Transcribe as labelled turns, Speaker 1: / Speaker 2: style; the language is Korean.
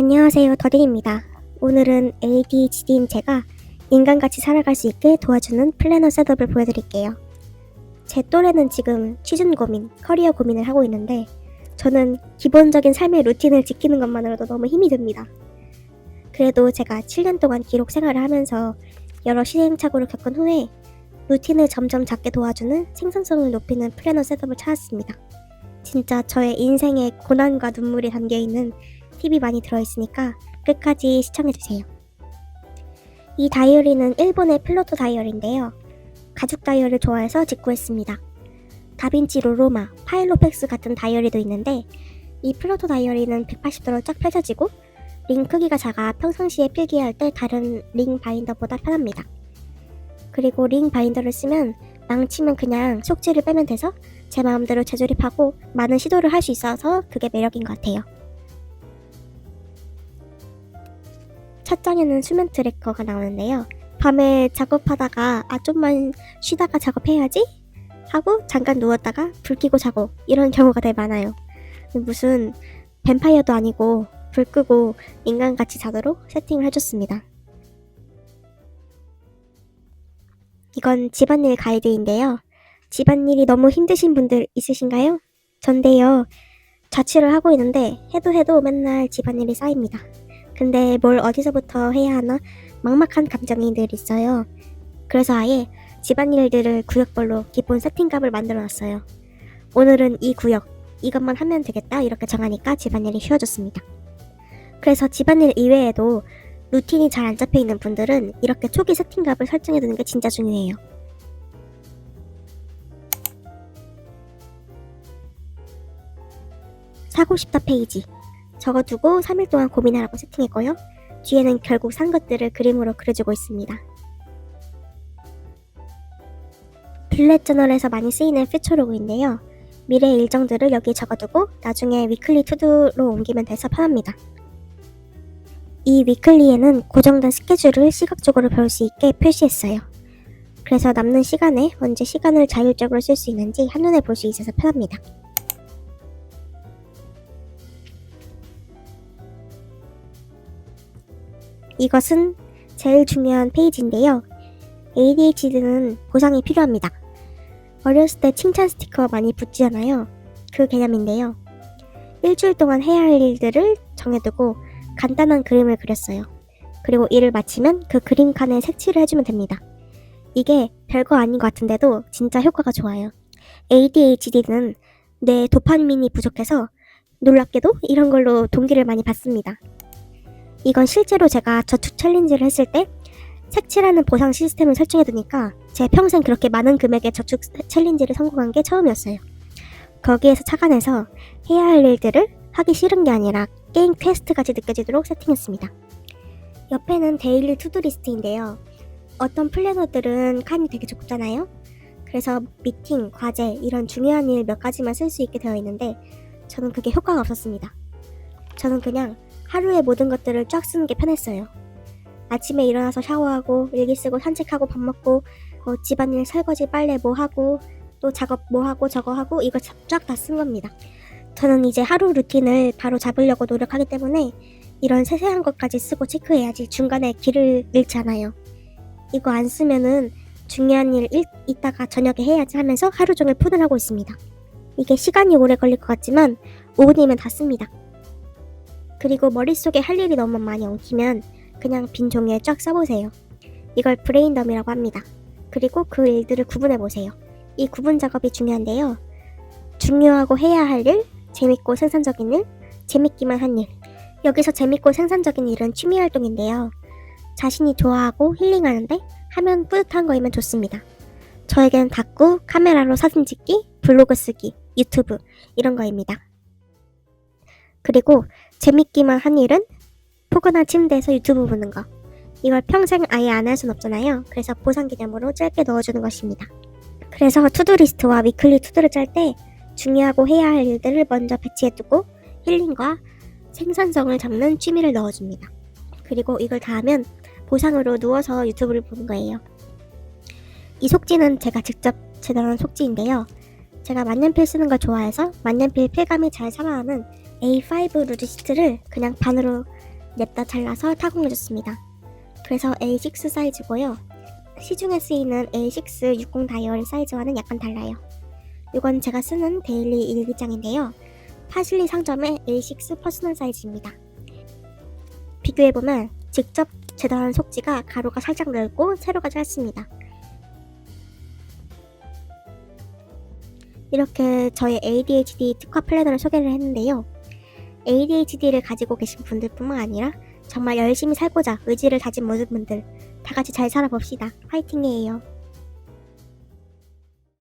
Speaker 1: 안녕하세요. 더딩입니다. 오늘은 ADHD인 제가 인간같이 살아갈 수 있게 도와주는 플래너 셋업을 보여드릴게요. 제 또래는 지금 취준 고민, 커리어 고민을 하고 있는데 저는 기본적인 삶의 루틴을 지키는 것만으로도 너무 힘이 듭니다. 그래도 제가 7년 동안 기록 생활을 하면서 여러 시행착오를 겪은 후에 루틴을 점점 잡게 도와주는 생산성을 높이는 플래너 셋업을 찾았습니다. 진짜 저의 인생의 고난과 눈물이 담겨있는 팁이 많이 들어있으니까 끝까지 시청해주세요. 이 다이어리는 일본의 플로토 다이어리인데요. 가죽 다이어리를 좋아해서 직구했습니다. 다빈치 로로마, 파일로펙스 같은 다이어리도 있는데 이 플로토 다이어리는 180도로 쫙 펼쳐지고 링 크기가 작아 평상시에 필기할 때 다른 링 바인더보다 편합니다. 그리고 링 바인더를 쓰면 망치면 그냥 속지를 빼면 돼서 제 마음대로 재조립하고 많은 시도를 할 수 있어서 그게 매력인 것 같아요. 첫 장에는 수면 트래커가 나오는데요. 밤에 작업하다가 아 좀만 쉬다가 작업해야지 하고 잠깐 누웠다가 불 켜고 자고 이런 경우가 되게 많아요. 무슨 뱀파이어도 아니고 불 끄고 인간같이 자도록 세팅을 해줬습니다. 이건 집안일 가이드인데요. 집안일이 너무 힘드신 분들 있으신가요? 전데요. 자취를 하고 있는데 해도 해도 맨날 집안일이 쌓입니다. 근데 뭘 어디서부터 해야 하나 막막한 감정이 늘 있어요. 그래서 아예 집안일들을 구역별로 기본 세팅값을 만들어 놨어요. 오늘은 이 구역, 이것만 하면 되겠다 이렇게 정하니까 집안일이 쉬워졌습니다. 그래서 집안일 이외에도 루틴이 잘 안 잡혀 있는 분들은 이렇게 초기 세팅값을 설정해 두는 게 진짜 중요해요. 사고 싶다 페이지. 적어두고 3일 동안 고민하라고 세팅했고요. 뒤에는 결국 산 것들을 그림으로 그려주고 있습니다. 블랙 저널에서 많이 쓰이는 퓨처로그인데요. 미래 일정들을 여기에 적어두고 나중에 위클리 투두로 옮기면 돼서 편합니다. 이 위클리에는 고정된 스케줄을 시각적으로 볼수 있게 표시했어요. 그래서 남는 시간에 언제 시간을 자율적으로 쓸 수 있는지 한눈에 볼 수 있어서 편합니다. 이것은 제일 중요한 페이지인데요. ADHD는 보상이 필요합니다. 어렸을 때 칭찬 스티커 많이 붙지않아요. 그 개념인데요. 일주일 동안 해야 할 일들을 정해두고 간단한 그림을 그렸어요. 그리고 일을 마치면 그 그림 칸에 색칠을 해주면 됩니다. 이게 별거 아닌 것 같은데도 진짜 효과가 좋아요. ADHD는 내 도파민이 부족해서 놀랍게도 이런 걸로 동기를 많이 받습니다. 이건 실제로 제가 저축 챌린지를 했을 때 색칠하는 보상 시스템을 설정해두니까 제 평생 그렇게 많은 금액의 저축 챌린지를 성공한 게 처음이었어요. 거기에서 착안해서 해야 할 일들을 하기 싫은 게 아니라 게임 퀘스트 같이 느껴지도록 세팅했습니다. 옆에는 데일리 투두 리스트인데요. 어떤 플래너들은 칸이 되게 좁잖아요. 그래서 미팅, 과제 이런 중요한 일 몇 가지만 쓸 수 있게 되어 있는데 저는 그게 효과가 없었습니다. 저는 그냥 하루의 모든 것들을 쫙 쓰는 게 편했어요. 아침에 일어나서 샤워하고 일기 쓰고 산책하고 밥 먹고 뭐 집안일 설거지 빨래 뭐 하고 또 작업 뭐 하고 저거 하고 이거 쫙다 쓴 겁니다. 저는 이제 하루 루틴을 바로 잡으려고 노력하기 때문에 이런 세세한 것까지 쓰고 체크해야지 중간에 길을 잃지 않아요. 이거 안 쓰면은 중요한 일 일, 이따가 저녁에 해야지 하면서 하루 종일 폰을 하고 있습니다. 이게 시간이 오래 걸릴 것 같지만 5분이면 다 씁니다. 그리고 머릿속에 할 일이 너무 많이 엉키면 그냥 빈 종이에 쫙 써보세요. 이걸 브레인덤이라고 합니다. 그리고 그 일들을 구분해보세요. 이 구분 작업이 중요한데요. 중요하고 해야 할 일, 재밌고 생산적인 일, 재밌기만 한 일. 여기서 재밌고 생산적인 일은 취미 활동인데요. 자신이 좋아하고 힐링하는데 하면 뿌듯한 거이면 좋습니다. 저에겐 닦고 카메라로 사진 찍기, 블로그 쓰기, 유튜브 이런 거입니다. 그리고 재밌기만 한 일은 포근한 침대에서 유튜브 보는 거. 이걸 평생 아예 안 할 순 없잖아요. 그래서 보상 개념으로 짧게 넣어주는 것입니다. 그래서 투두리스트와 위클리 투두를 짤 때 중요하고 해야 할 일들을 먼저 배치해두고 힐링과 생산성을 잡는 취미를 넣어줍니다. 그리고 이걸 다 하면 보상으로 누워서 유튜브를 보는 거예요. 이 속지는 제가 직접 제작한 속지인데요. 제가 만년필 쓰는 걸 좋아해서 만년필 필감이 잘 살아나는 A5 루지시트를 그냥 반으로 냅다 잘라서 타공해줬습니다. 그래서 A6 사이즈고요. 시중에 쓰이는 A6 60 다이얼 사이즈와는 약간 달라요. 이건 제가 쓰는 데일리 일기장인데요. 파실리 상점의 A6 퍼스널 사이즈입니다. 비교해보면 직접 재단한 속지가 가로가 살짝 넓고 세로가 짧습니다. 이렇게 저의 ADHD 특화 플래너를 소개를 했는데요. ADHD를 가지고 계신 분들뿐만 아니라 정말 열심히 살고자 의지를 다진 모든 분들 다 같이 잘 살아봅시다. 화이팅이에요.